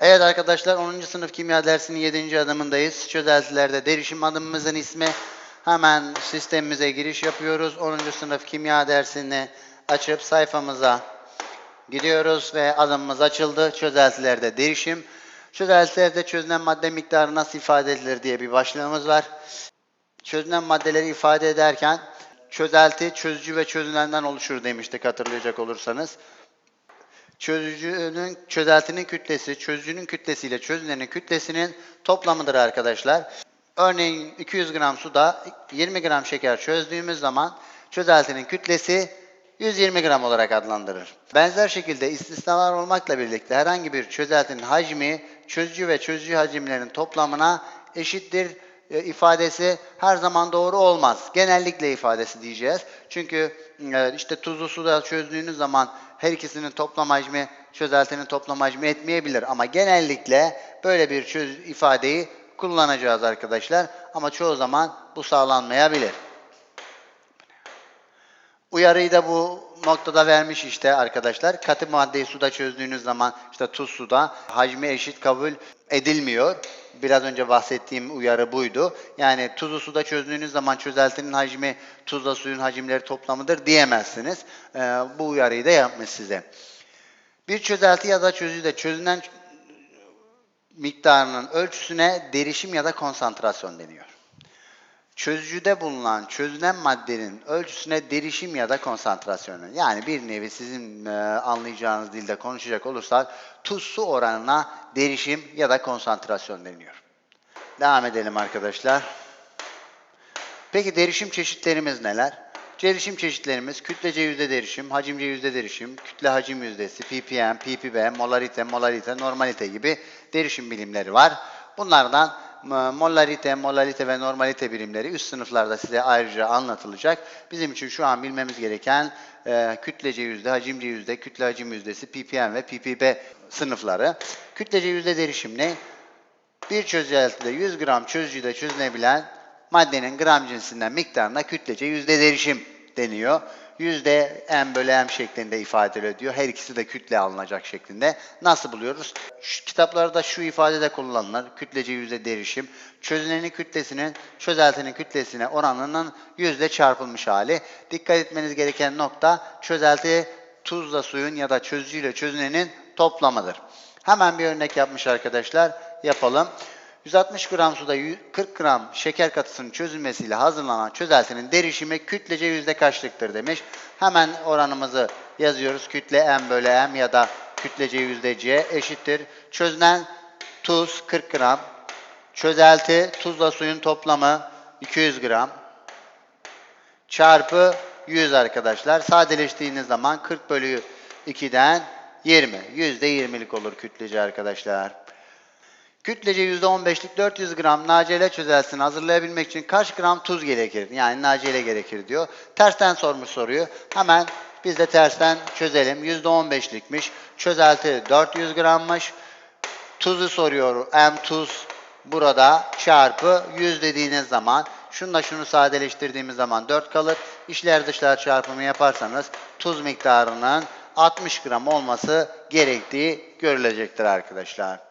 Evet arkadaşlar 10. sınıf kimya dersinin 7. adımındayız. Çözeltilerde derişim adımımızın ismi. Hemen sistemimize giriş yapıyoruz. 10. sınıf kimya dersini açıp sayfamıza gidiyoruz ve adımımız açıldı. Çözeltilerde derişim. Çözeltilerde çözünen madde miktarı nasıl ifade edilir diye bir başlığımız var. Çözünen maddeleri ifade ederken çözelti çözücü ve çözünenden oluşur demiştik hatırlayacak olursanız. Çözücünün, çözeltinin kütlesi, çözücünün kütlesiyle çözünenin kütlesinin toplamıdır arkadaşlar. Örneğin 200 gram suda 20 gram şeker çözdüğümüz zaman çözeltinin kütlesi 120 gram olarak adlandırır. Benzer şekilde istisnalar olmakla birlikte herhangi bir çözeltinin hacmi çözücü ve çözücü hacimlerin toplamına eşittir e, ifadesi her zaman doğru olmaz. Genellikle ifadesi diyeceğiz. Çünkü e, işte tuzlu suda çözdüğünüz zaman her ikisinin toplam hacmi çözeltinin toplam hacmi etmeyebilir. Ama genellikle böyle bir çöz ifadeyi kullanacağız arkadaşlar. Ama çoğu zaman bu sağlanmayabilir. Uyarıyı da bu noktada vermiş işte arkadaşlar. Katı maddeyi suda çözdüğünüz zaman işte tuz suda hacmi eşit kabul edilmiyor. Biraz önce bahsettiğim uyarı buydu. Yani tuzu suda çözdüğünüz zaman çözeltinin hacmi tuzla suyun hacimleri toplamıdır diyemezsiniz. Ee, bu uyarıyı da yapmış size. Bir çözelti ya da çözüde çözünen miktarının ölçüsüne derişim ya da konsantrasyon deniyor. Çözücüde bulunan çözünen maddenin ölçüsüne derişim ya da konsantrasyonu. Yani bir nevi sizin e, anlayacağınız dilde konuşacak olursak tuz su oranına derişim ya da konsantrasyon deniyor. Devam edelim arkadaşlar. Peki derişim çeşitlerimiz neler? Derişim çeşitlerimiz kütlece yüzde derişim, hacimce yüzde derişim, kütle hacim yüzdesi, ppm, ppb, molarite, molalite, normalite gibi derişim bilimleri var. Bunlardan molarite, molalite ve normalite birimleri üst sınıflarda size ayrıca anlatılacak. Bizim için şu an bilmemiz gereken e, kütlece yüzde, hacimce yüzde, kütle hacim yüzdesi, ppm ve ppb sınıfları. Kütlece yüzde derişim ne? Bir çözeltide 100 gram çözücüde çözünebilen maddenin gram cinsinden miktarına kütlece yüzde derişim deniyor. Yüzde m bölü m şeklinde ifade ediyor. Her ikisi de kütle alınacak şeklinde. Nasıl buluyoruz? Şu, kitaplarda şu ifade de kullanılır. Kütlece yüzde derişim. Çözünenin kütlesinin çözeltinin kütlesine oranının yüzde çarpılmış hali. Dikkat etmeniz gereken nokta çözelti tuzla suyun ya da çözücüyle çözünenin toplamıdır. Hemen bir örnek yapmış arkadaşlar. Yapalım. 160 gram suda 40 gram şeker katısının çözülmesiyle hazırlanan çözeltinin derişimi kütlece yüzde kaçlıktır demiş. Hemen oranımızı yazıyoruz. Kütle M bölü M ya da kütlece yüzde C eşittir. Çözünen tuz 40 gram. Çözelti tuzla suyun toplamı 200 gram çarpı 100 arkadaşlar. Sadeleştiğiniz zaman 40 bölü 2'den 20. Yüzde 20'lik olur kütlece arkadaşlar. Kütlece %15'lik 400 gram nacele çözeltisini hazırlayabilmek için kaç gram tuz gerekir? Yani nacele gerekir diyor. Tersten sormuş soruyu. Hemen biz de tersten çözelim. %15'likmiş. Çözelti 400 grammış. Tuzu soruyor. M tuz burada çarpı 100 dediğiniz zaman şunla şunu sadeleştirdiğimiz zaman 4 kalır. İşler dışlar çarpımı yaparsanız tuz miktarının 60 gram olması gerektiği görülecektir arkadaşlar.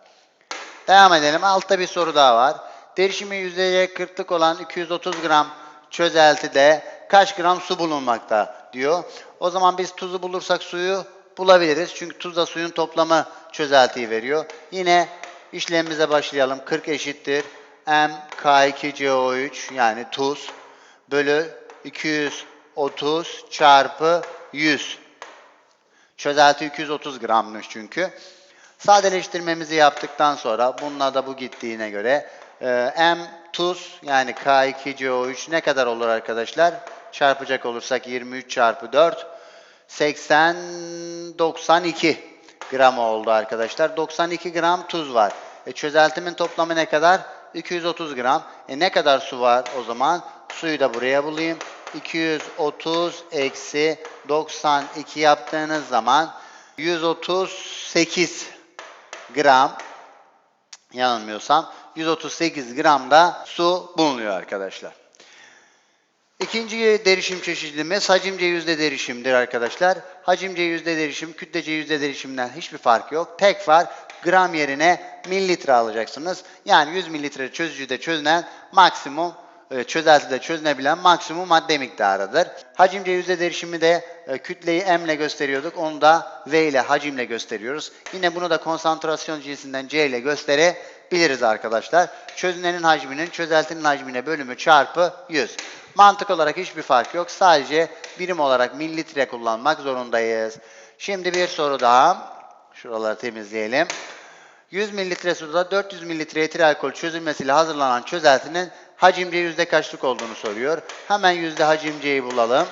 Devam edelim. Altta bir soru daha var. Derişimi yüzdeye 40'lık olan 230 gram çözeltide kaç gram su bulunmakta diyor. O zaman biz tuzu bulursak suyu bulabiliriz. Çünkü tuzla suyun toplamı çözeltiyi veriyor. Yine işlemimize başlayalım. 40 eşittir. M K2CO3 yani tuz bölü 230 çarpı 100. Çözelti 230 grammış çünkü. Sadeleştirmemizi yaptıktan sonra bununla da bu gittiğine göre e, M tuz yani K2CO3 ne kadar olur arkadaşlar? Çarpacak olursak 23 çarpı 4 80 92 gram oldu arkadaşlar. 92 gram tuz var. E, çözeltimin toplamı ne kadar? 230 gram. E, ne kadar su var o zaman? Suyu da buraya bulayım. 230 eksi 92 yaptığınız zaman 138 gram yanılmıyorsam 138 gram da su bulunuyor arkadaşlar. İkinci derişim çeşitliliğimiz hacimce yüzde derişimdir arkadaşlar. Hacimce yüzde derişim, kütlece yüzde derişimden hiçbir fark yok. Tek var gram yerine mililitre alacaksınız. Yani 100 mililitre çözücüde çözünen maksimum çözeltide çözünebilen maksimum madde miktarıdır. Hacimce yüzde derişimi de e, kütleyi M ile gösteriyorduk. Onu da V ile hacimle gösteriyoruz. Yine bunu da konsantrasyon cinsinden C ile gösterebiliriz arkadaşlar. Çözünenin hacminin çözeltinin hacmine bölümü çarpı 100. Mantık olarak hiçbir fark yok. Sadece birim olarak mililitre kullanmak zorundayız. Şimdi bir soru daha. Şuraları temizleyelim. 100 mililitre suda 400 mililitre etil alkol çözülmesiyle hazırlanan çözeltinin hacimce yüzde kaçlık olduğunu soruyor. Hemen yüzde hacimceyi bulalım.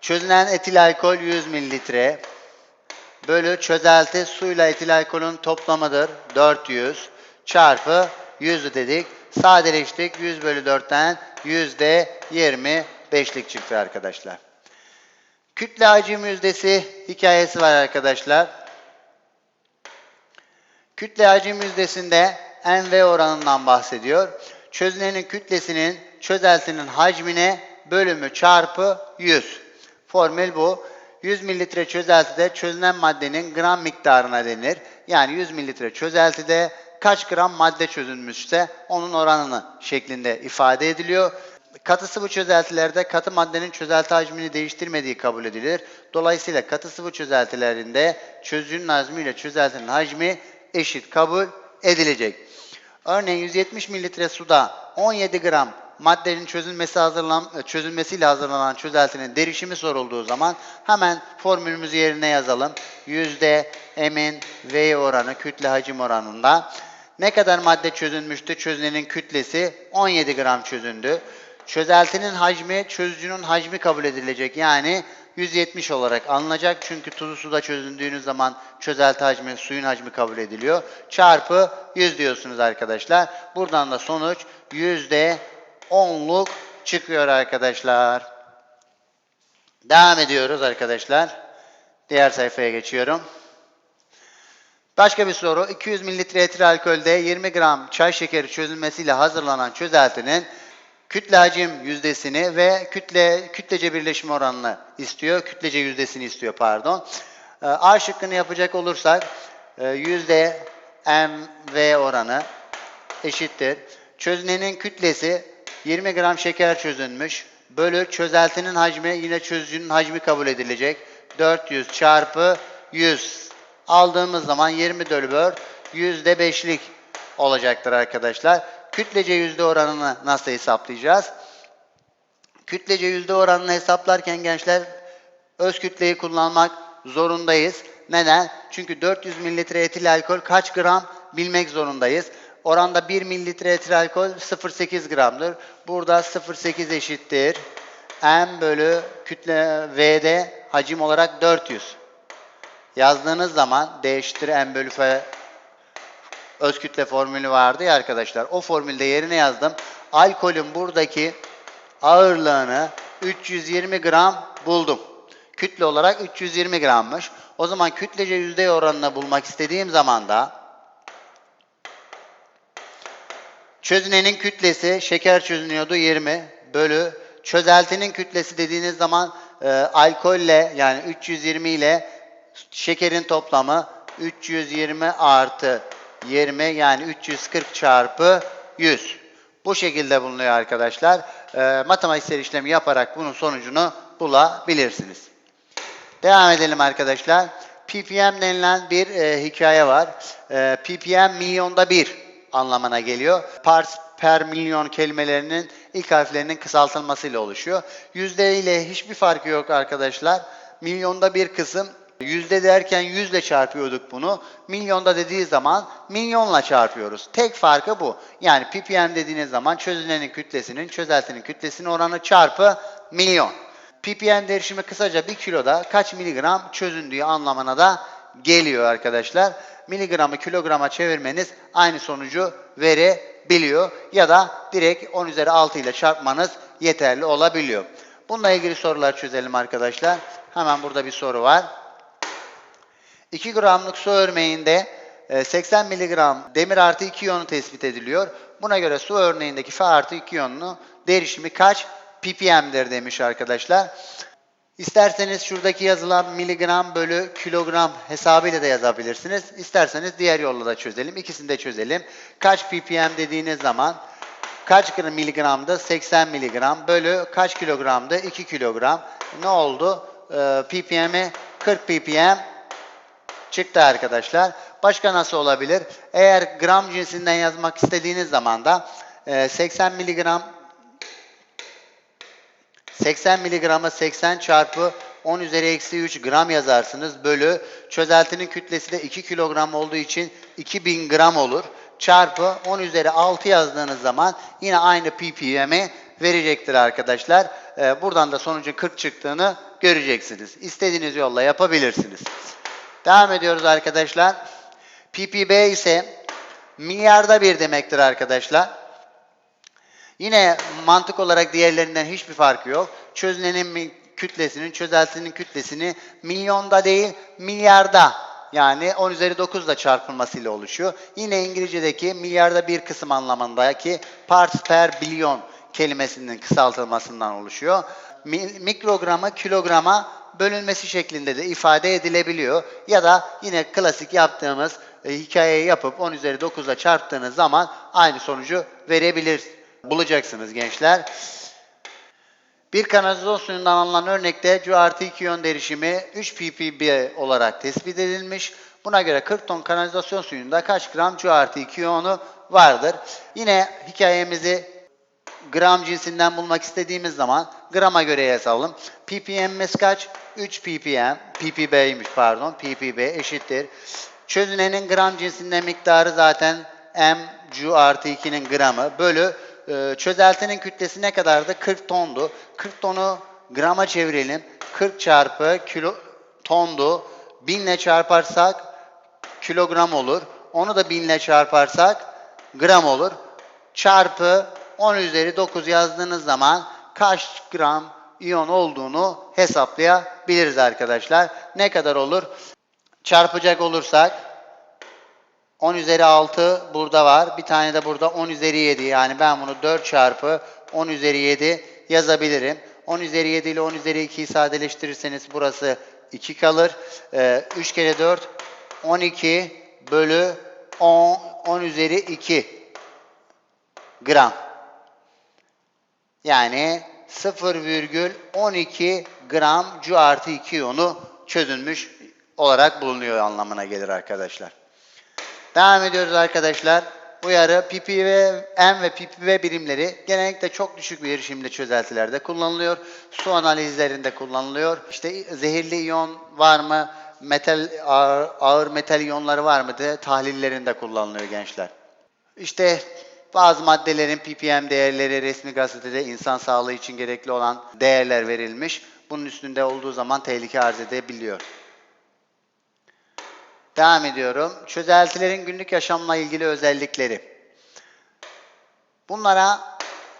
Çözünen etil alkol 100 mililitre bölü çözelti suyla etil alkolün toplamıdır. 400 çarpı 100 dedik. Sadeleştik. 100 bölü 4'ten yüzde 25'lik çıktı arkadaşlar. Kütle hacim yüzdesi hikayesi var arkadaşlar. Kütle hacim yüzdesinde NV oranından bahsediyor. Çözünenin kütlesinin çözeltinin hacmine bölümü çarpı 100. Formül bu. 100 mililitre çözeltide çözünen maddenin gram miktarına denir. Yani 100 mililitre çözeltide kaç gram madde çözülmüşse onun oranını şeklinde ifade ediliyor. Katı sıvı çözeltilerde katı maddenin çözelti hacmini değiştirmediği kabul edilir. Dolayısıyla katı sıvı çözeltilerinde çözücünün hacmi ile çözeltinin hacmi eşit kabul edilecek. Örneğin 170 mililitre suda 17 gram maddenin çözülmesi hazırlan, çözülmesiyle hazırlanan çözeltinin derişimi sorulduğu zaman hemen formülümüzü yerine yazalım. Yüzde M'in V oranı kütle hacim oranında. Ne kadar madde çözülmüştü? Çözünenin kütlesi 17 gram çözündü. Çözeltinin hacmi çözücünün hacmi kabul edilecek. Yani 170 olarak alınacak. Çünkü tuzlu suda çözündüğünüz zaman çözelti hacmi suyun hacmi kabul ediliyor. Çarpı 100 diyorsunuz arkadaşlar. Buradan da sonuç yüzde 10'luk çıkıyor arkadaşlar. Devam ediyoruz arkadaşlar. Diğer sayfaya geçiyorum. Başka bir soru. 200 mililitre etil alkolde 20 gram çay şekeri çözülmesiyle hazırlanan çözeltinin kütle hacim yüzdesini ve kütle kütlece birleşim oranını istiyor. Kütlece yüzdesini istiyor pardon. Ee, A şıkkını yapacak olursak e, yüzde MV oranı eşittir. Çözünenin kütlesi 20 gram şeker çözünmüş. Bölü çözeltinin hacmi yine çözücünün hacmi kabul edilecek. 400 çarpı 100 aldığımız zaman 20 bölü 4 yüzde 5'lik olacaktır arkadaşlar. Kütlece yüzde oranını nasıl hesaplayacağız? Kütlece yüzde oranını hesaplarken gençler öz kütleyi kullanmak zorundayız. Neden? Çünkü 400 mililitre etil alkol kaç gram bilmek zorundayız. Oranda 1 mililitre etil alkol 0.8 gramdır. Burada 0.8 eşittir. M bölü kütle V'de hacim olarak 400. Yazdığınız zaman D eşittir M bölü F öz kütle formülü vardı ya arkadaşlar. O formülde yerine yazdım. Alkolün buradaki ağırlığını 320 gram buldum. Kütle olarak 320 grammış. O zaman kütlece yüzde oranını bulmak istediğim zaman da çözünenin kütlesi şeker çözünüyordu 20 bölü çözeltinin kütlesi dediğiniz zaman e, alkolle yani 320 ile şekerin toplamı 320 artı 20 yani 340 çarpı 100. Bu şekilde bulunuyor arkadaşlar. E, matematiksel işlemi yaparak bunun sonucunu bulabilirsiniz. Devam edelim arkadaşlar. ppm denilen bir e, hikaye var. E, ppm milyonda bir anlamına geliyor. Parts per milyon kelimelerinin ilk harflerinin kısaltılmasıyla oluşuyor. Yüzde ile hiçbir farkı yok arkadaşlar. Milyonda bir kısım Yüzde derken yüzle çarpıyorduk bunu. Milyonda dediği zaman milyonla çarpıyoruz. Tek farkı bu. Yani ppm dediğiniz zaman çözünenin kütlesinin çözeltinin kütlesinin oranı çarpı milyon. ppm derişimi kısaca bir kiloda kaç miligram çözündüğü anlamına da geliyor arkadaşlar. Miligramı kilograma çevirmeniz aynı sonucu verebiliyor. Ya da direkt 10 üzeri 6 ile çarpmanız yeterli olabiliyor. Bununla ilgili sorular çözelim arkadaşlar. Hemen burada bir soru var. 2 gramlık su örneğinde 80 miligram demir artı 2 iyonu tespit ediliyor. Buna göre su örneğindeki Fe artı 2 iyonunu derişimi kaç ppm'dir demiş arkadaşlar. İsterseniz şuradaki yazılan miligram bölü kilogram hesabıyla da yazabilirsiniz. İsterseniz diğer yolla da çözelim. İkisini de çözelim. Kaç ppm dediğiniz zaman kaç gram miligramda? 80 miligram bölü kaç kilogramda? 2 kilogram. Ne oldu? Ee, ppm'i 40 ppm çıktı arkadaşlar. Başka nasıl olabilir? Eğer gram cinsinden yazmak istediğiniz zaman da e, 80 miligram 80 miligramı 80 çarpı 10 üzeri eksi 3 gram yazarsınız. Bölü çözeltinin kütlesi de 2 kilogram olduğu için 2000 gram olur. Çarpı 10 üzeri 6 yazdığınız zaman yine aynı ppm'i verecektir arkadaşlar. Ee, buradan da sonucun 40 çıktığını göreceksiniz. İstediğiniz yolla yapabilirsiniz. Devam ediyoruz arkadaşlar. ppb ise milyarda bir demektir arkadaşlar. Yine mantık olarak diğerlerinden hiçbir farkı yok. Çözünenin kütlesinin, çözeltinin kütlesini milyonda değil milyarda yani 10 üzeri 9 ile çarpılmasıyla oluşuyor. Yine İngilizce'deki milyarda bir kısım anlamındaki parts per billion kelimesinin kısaltılmasından oluşuyor. Mi- mikrograma kilograma bölünmesi şeklinde de ifade edilebiliyor. Ya da yine klasik yaptığımız e, hikayeyi yapıp 10 üzeri 9 ile çarptığınız zaman aynı sonucu verebilir bulacaksınız gençler. Bir kanalizasyon suyundan alınan örnekte Cu artı 2 yön derişimi 3 ppb olarak tespit edilmiş. Buna göre 40 ton kanalizasyon suyunda kaç gram Cu artı 2 iyonu vardır? Yine hikayemizi gram cinsinden bulmak istediğimiz zaman grama göre yazalım. ppm'imiz kaç? 3 ppm, ppb'ymiş pardon, ppb eşittir. Çözünenin gram cinsinden miktarı zaten m cu artı 2'nin gramı bölü e, çözeltinin kütlesi ne kadardı? 40 tondu. 40 tonu grama çevirelim. 40 çarpı kilo tondu. 1000 ile çarparsak kilogram olur. Onu da 1000 ile çarparsak gram olur. Çarpı 10 üzeri 9 yazdığınız zaman kaç gram iyon olduğunu hesaplayabiliriz arkadaşlar. Ne kadar olur? Çarpacak olursak 10 üzeri 6 burada var. Bir tane de burada 10 üzeri 7. Yani ben bunu 4 çarpı 10 üzeri 7 yazabilirim. 10 üzeri 7 ile 10 üzeri 2'yi sadeleştirirseniz burası 2 kalır. Ee, 3 kere 4 12 bölü 10, 10 üzeri 2 gram. Yani 0,12 gram Cu artı 2 iyonu çözülmüş olarak bulunuyor anlamına gelir arkadaşlar. Devam ediyoruz arkadaşlar. Uyarı ppv, M ve ppv birimleri genellikle çok düşük bir erişimli çözeltilerde kullanılıyor. Su analizlerinde kullanılıyor. İşte zehirli iyon var mı? Metal ağır, ağır metal iyonları var mı diye tahlillerinde kullanılıyor gençler. İşte bazı maddelerin ppm değerleri resmi gazetede insan sağlığı için gerekli olan değerler verilmiş. Bunun üstünde olduğu zaman tehlike arz edebiliyor. Devam ediyorum. Çözeltilerin günlük yaşamla ilgili özellikleri. Bunlara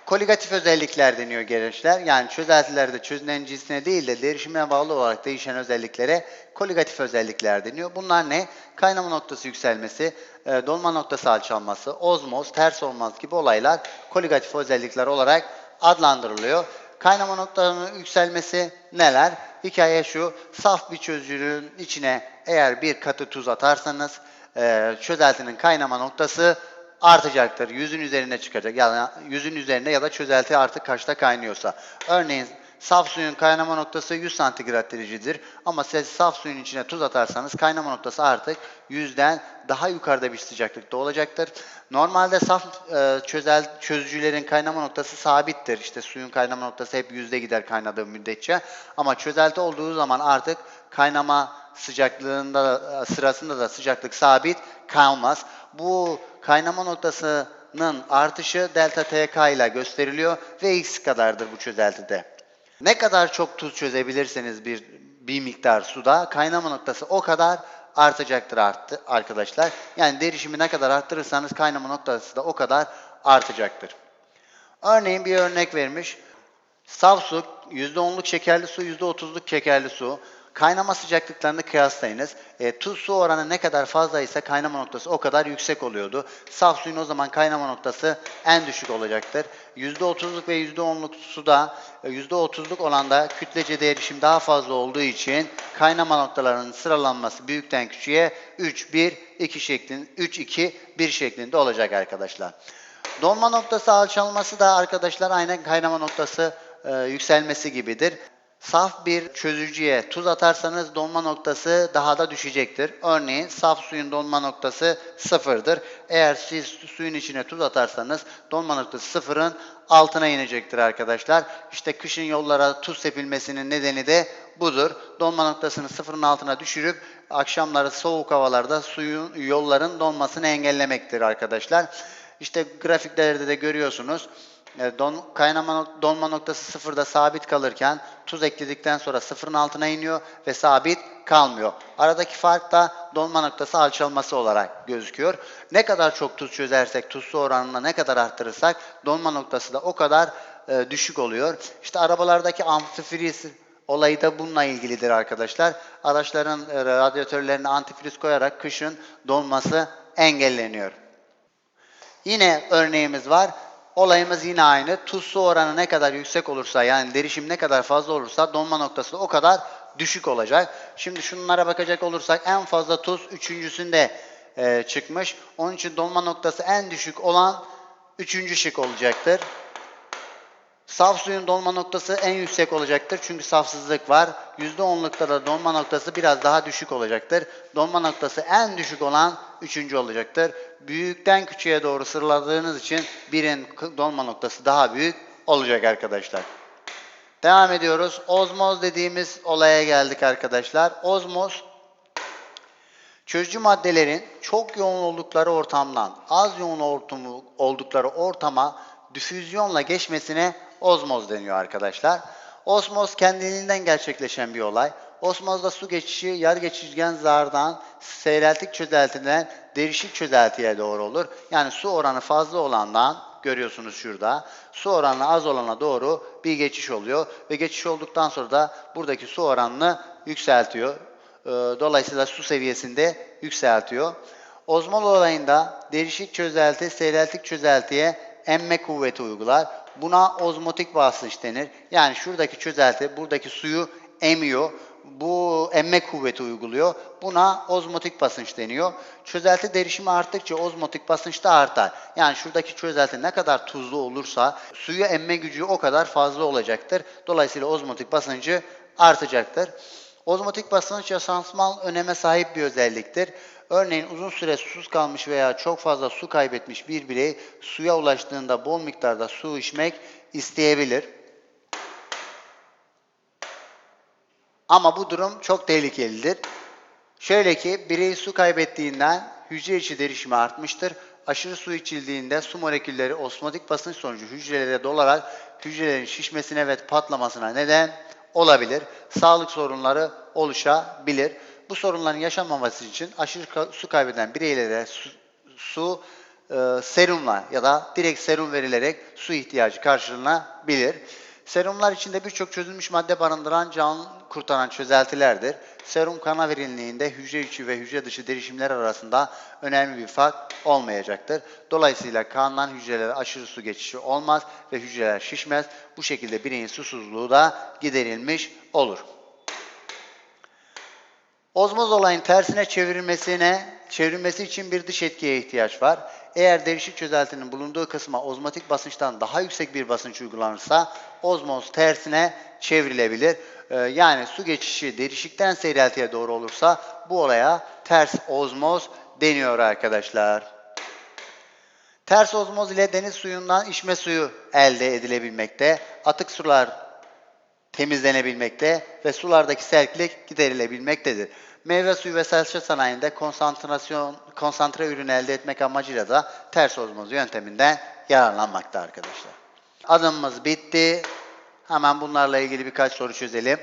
koligatif özellikler deniyor gençler. Yani çözeltilerde çözünen cinsine değil de derişime bağlı olarak değişen özelliklere koligatif özellikler deniyor. Bunlar ne? Kaynama noktası yükselmesi, e, dolma noktası alçalması, ozmoz, ters olmaz gibi olaylar koligatif özellikler olarak adlandırılıyor. Kaynama noktalarının yükselmesi neler? Hikaye şu, saf bir çözücünün içine eğer bir katı tuz atarsanız e, çözeltinin kaynama noktası artacaktır. Yüzün üzerine çıkacak. Yani yüzün üzerine ya da çözelti artık kaçta kaynıyorsa. Örneğin saf suyun kaynama noktası 100 santigrat derecedir. Ama siz saf suyun içine tuz atarsanız kaynama noktası artık yüzden daha yukarıda bir sıcaklıkta olacaktır. Normalde saf e, çözel çözücülerin kaynama noktası sabittir. İşte suyun kaynama noktası hep yüzde gider kaynadığı müddetçe. Ama çözelti olduğu zaman artık kaynama sıcaklığında sırasında da sıcaklık sabit kalmaz. Bu kaynama noktasının artışı delta TK ile gösteriliyor ve x kadardır bu çözeltide. Ne kadar çok tuz çözebilirseniz bir bir miktar suda kaynama noktası o kadar artacaktır arttı arkadaşlar. Yani derişimi ne kadar arttırırsanız kaynama noktası da o kadar artacaktır. Örneğin bir örnek vermiş. Saf su, %10'luk şekerli su, %30'luk şekerli su. Kaynama sıcaklıklarını kıyaslayınız. E, tuz su oranı ne kadar fazlaysa kaynama noktası o kadar yüksek oluyordu. Saf suyun o zaman kaynama noktası en düşük olacaktır. %30'luk ve %10'luk suda e, %30'luk olanda kütlece değişim daha fazla olduğu için kaynama noktalarının sıralanması büyükten küçüğe 3 1 2 şeklinde 3 2 1 şeklinde olacak arkadaşlar. Donma noktası alçalması da arkadaşlar aynen kaynama noktası e, yükselmesi gibidir. Saf bir çözücüye tuz atarsanız donma noktası daha da düşecektir. Örneğin saf suyun donma noktası sıfırdır. Eğer siz suyun içine tuz atarsanız donma noktası sıfırın altına inecektir arkadaşlar. İşte kışın yollara tuz sepilmesinin nedeni de budur. Donma noktasını sıfırın altına düşürüp akşamları soğuk havalarda suyun yolların donmasını engellemektir arkadaşlar. İşte grafiklerde de görüyorsunuz. E, Don, kaynama donma noktası sıfırda sabit kalırken tuz ekledikten sonra sıfırın altına iniyor ve sabit kalmıyor. Aradaki fark da donma noktası alçalması olarak gözüküyor. Ne kadar çok tuz çözersek, tuz su oranını ne kadar arttırırsak donma noktası da o kadar e, düşük oluyor. İşte arabalardaki antifriz olayı da bununla ilgilidir arkadaşlar. Araçların e, radyatörlerine antifriz koyarak kışın donması engelleniyor. Yine örneğimiz var. Olayımız yine aynı. Tuz su oranı ne kadar yüksek olursa yani derişim ne kadar fazla olursa donma noktası da o kadar düşük olacak. Şimdi şunlara bakacak olursak en fazla tuz üçüncüsünde e, çıkmış. Onun için donma noktası en düşük olan üçüncü şık olacaktır. Saf suyun donma noktası en yüksek olacaktır çünkü safsızlık var. %10'lukta da donma noktası biraz daha düşük olacaktır. Donma noktası en düşük olan üçüncü olacaktır. Büyükten küçüğe doğru sıraladığınız için birin donma noktası daha büyük olacak arkadaşlar. Devam ediyoruz. Ozmoz dediğimiz olaya geldik arkadaşlar. Ozmoz Çözücü maddelerin çok yoğun oldukları ortamdan az yoğun oldukları ortama difüzyonla geçmesine ozmoz deniyor arkadaşlar. Osmoz kendiliğinden gerçekleşen bir olay. Osmozda su geçişi yer geçirgen zardan seyreltik çözeltiden derişik çözeltiye doğru olur. Yani su oranı fazla olandan görüyorsunuz şurada. Su oranı az olana doğru bir geçiş oluyor ve geçiş olduktan sonra da buradaki su oranını yükseltiyor. Ee, Dolayısıyla su seviyesinde yükseltiyor. Ozmol olayında derişik çözelti seyreltik çözeltiye emme kuvveti uygular. Buna ozmotik basınç denir. Yani şuradaki çözelti buradaki suyu emiyor. Bu emme kuvveti uyguluyor. Buna ozmotik basınç deniyor. Çözelti derişimi arttıkça ozmotik basınç da artar. Yani şuradaki çözelti ne kadar tuzlu olursa suyu emme gücü o kadar fazla olacaktır. Dolayısıyla ozmotik basıncı artacaktır. Ozmotik basınç yaşamsal öneme sahip bir özelliktir. Örneğin uzun süre susuz kalmış veya çok fazla su kaybetmiş bir birey suya ulaştığında bol miktarda su içmek isteyebilir. Ama bu durum çok tehlikelidir. Şöyle ki birey su kaybettiğinden hücre içi derişimi artmıştır. Aşırı su içildiğinde su molekülleri osmotik basınç sonucu hücrelere dolarak hücrelerin şişmesine ve patlamasına neden olabilir. Sağlık sorunları oluşabilir. Bu sorunların yaşanmaması için aşırı su kaybeden bireylere su, su e, serumla ya da direkt serum verilerek su ihtiyacı karşılanabilir. Serumlar içinde birçok çözülmüş madde barındıran can kurtaran çözeltilerdir. Serum kana verildiğinde hücre içi ve hücre dışı derişimler arasında önemli bir fark olmayacaktır. Dolayısıyla kandan hücrelere aşırı su geçişi olmaz ve hücreler şişmez. Bu şekilde bireyin susuzluğu da giderilmiş olur. Ozmoz olayın tersine çevirilmesine, çevrilmesi için bir dış etkiye ihtiyaç var. Eğer derişik çözeltinin bulunduğu kısma ozmotik basınçtan daha yüksek bir basınç uygulanırsa ozmoz tersine çevrilebilir. Ee, yani su geçişi derişikten seyreltiye doğru olursa bu olaya ters ozmoz deniyor arkadaşlar. Ters ozmoz ile deniz suyundan içme suyu elde edilebilmekte. Atık sular temizlenebilmekte ve sulardaki sertlik giderilebilmektedir. Meyve suyu ve salça sanayinde konsantrasyon, konsantre ürün elde etmek amacıyla da ters ozmoz yönteminden yararlanmakta arkadaşlar. Adımımız bitti. Hemen bunlarla ilgili birkaç soru çözelim.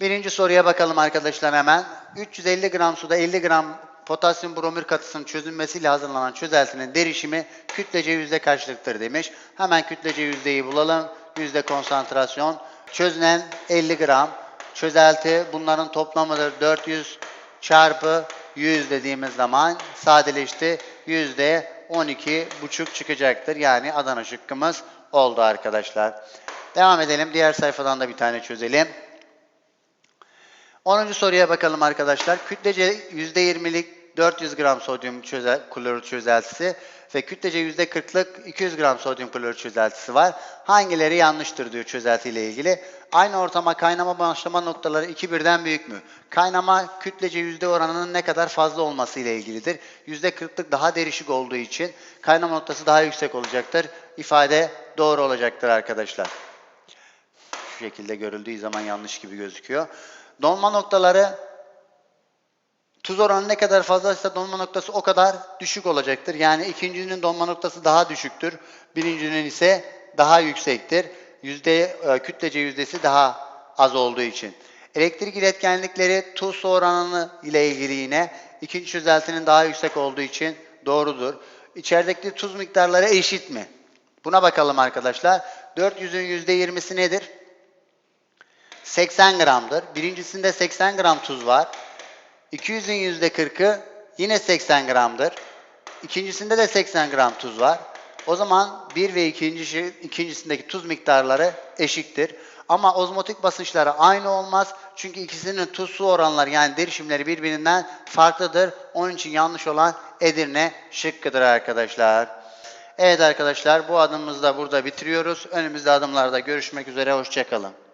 Birinci soruya bakalım arkadaşlar hemen. 350 gram suda 50 gram potasyum bromür katısının çözünmesiyle hazırlanan çözeltinin derişimi kütlece yüzde kaçlıktır demiş. Hemen kütlece yüzdeyi bulalım. Yüzde konsantrasyon. Çözünen 50 gram. Çözelti bunların toplamıdır. 400 çarpı 100 dediğimiz zaman sadeleşti. Yüzde 12 buçuk çıkacaktır. Yani Adana şıkkımız oldu arkadaşlar. Devam edelim. Diğer sayfadan da bir tane çözelim. 10. soruya bakalım arkadaşlar. Kütlece %20'lik 400 gram sodyum çözel, klorür çözeltisi ve kütlece %40'lık 200 gram sodyum klorür çözeltisi var. Hangileri yanlıştır diyor çözeltiyle ilgili. Aynı ortama kaynama başlama noktaları iki birden büyük mü? Kaynama kütlece yüzde oranının ne kadar fazla olması ile ilgilidir. %40'lık daha derişik olduğu için kaynama noktası daha yüksek olacaktır. İfade doğru olacaktır arkadaşlar şu şekilde görüldüğü zaman yanlış gibi gözüküyor. Donma noktaları tuz oranı ne kadar fazlaysa donma noktası o kadar düşük olacaktır. Yani ikincinin donma noktası daha düşüktür. Birincinin ise daha yüksektir. Yüzde, e, kütlece yüzdesi daha az olduğu için. Elektrik iletkenlikleri tuz oranı ile ilgili yine ikinci çözeltinin daha yüksek olduğu için doğrudur. İçerideki tuz miktarları eşit mi? Buna bakalım arkadaşlar. 400'ün %20'si nedir? 80 gramdır. Birincisinde 80 gram tuz var. 200'ün %40'ı yine 80 gramdır. İkincisinde de 80 gram tuz var. O zaman bir ve ikinci, ikincisindeki tuz miktarları eşittir. Ama ozmotik basınçları aynı olmaz. Çünkü ikisinin tuz su oranları yani derişimleri birbirinden farklıdır. Onun için yanlış olan Edirne şıkkıdır arkadaşlar. Evet arkadaşlar bu adımımızı da burada bitiriyoruz. Önümüzde adımlarda görüşmek üzere. Hoşçakalın.